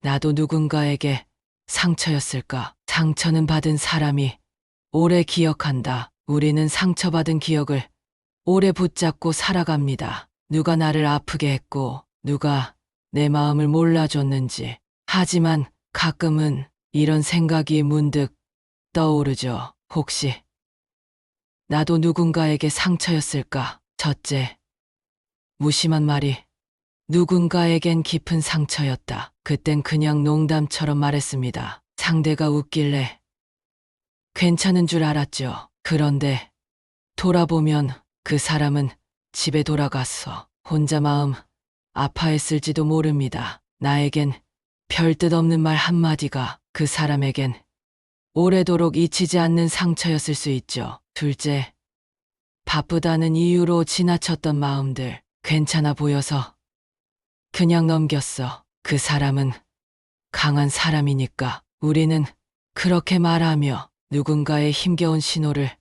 나도 누군가에게 상처였을까? 상처는 받은 사람이 오래 기억한다. 우리는 상처받은 기억을 오래 붙잡고 살아갑니다. 누가 나를 아프게 했고, 누가 내 마음을 몰라줬는지. 하지만 가끔은 이런 생각이 문득 떠오르죠. 혹시 나도 누군가에게 상처였을까? 첫째, 무심한 말이 누군가에겐 깊은 상처였다. 그땐 그냥 농담처럼 말했습니다. 상대가 웃길래 괜찮은 줄 알았죠. 그런데 돌아보면 그 사람은 집에 돌아갔어. 혼자 마음 아파했을지도 모릅니다. 나에겐 별 뜻 없는 말 한마디가 그 사람에겐 오래도록 잊히지 않는 상처였을 수 있죠. 둘째, 바쁘다는 이유로 지나쳤던 마음들 괜찮아 보여서 그냥 넘겼어. 그 사람은 강한 사람이니까 우리는 그렇게 말하며 누군가의 힘겨운 신호를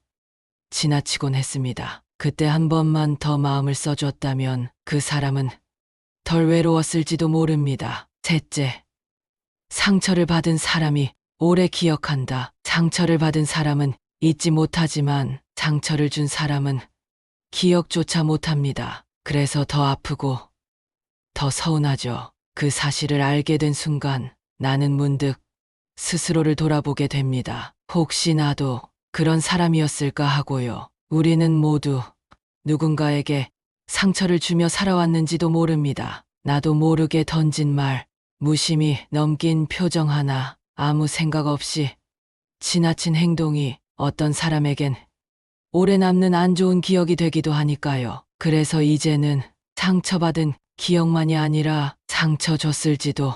지나치곤 했습니다. 그때 한 번만 더 마음을 써줬다면 그 사람은 덜 외로웠을지도 모릅니다. 셋째, 상처를 받은 사람이 오래 기억한다. 상처를 받은 사람은 잊지 못하지만 상처를 준 사람은 기억조차 못합니다. 그래서 더 아프고 더 서운하죠. 그 사실을 알게 된 순간 나는 문득 스스로를 돌아보게 됩니다. 혹시 나도 그런 사람이었을까 하고요. 우리는 모두 누군가에게 상처를 주며 살아왔는지도 모릅니다. 나도 모르게 던진 말, 무심히 넘긴 표정 하나, 아무 생각 없이 지나친 행동이 어떤 사람에겐 오래 남는 안 좋은 기억이 되기도 하니까요. 그래서 이제는 상처받은 기억만이 아니라 상처 줬을지도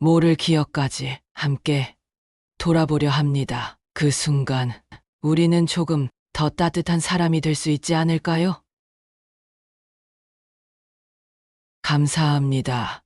모를 기억까지 함께 돌아보려 합니다. 그 순간 우리는 조금 더 따뜻한 사람이 될 수 있지 않을까요? 감사합니다.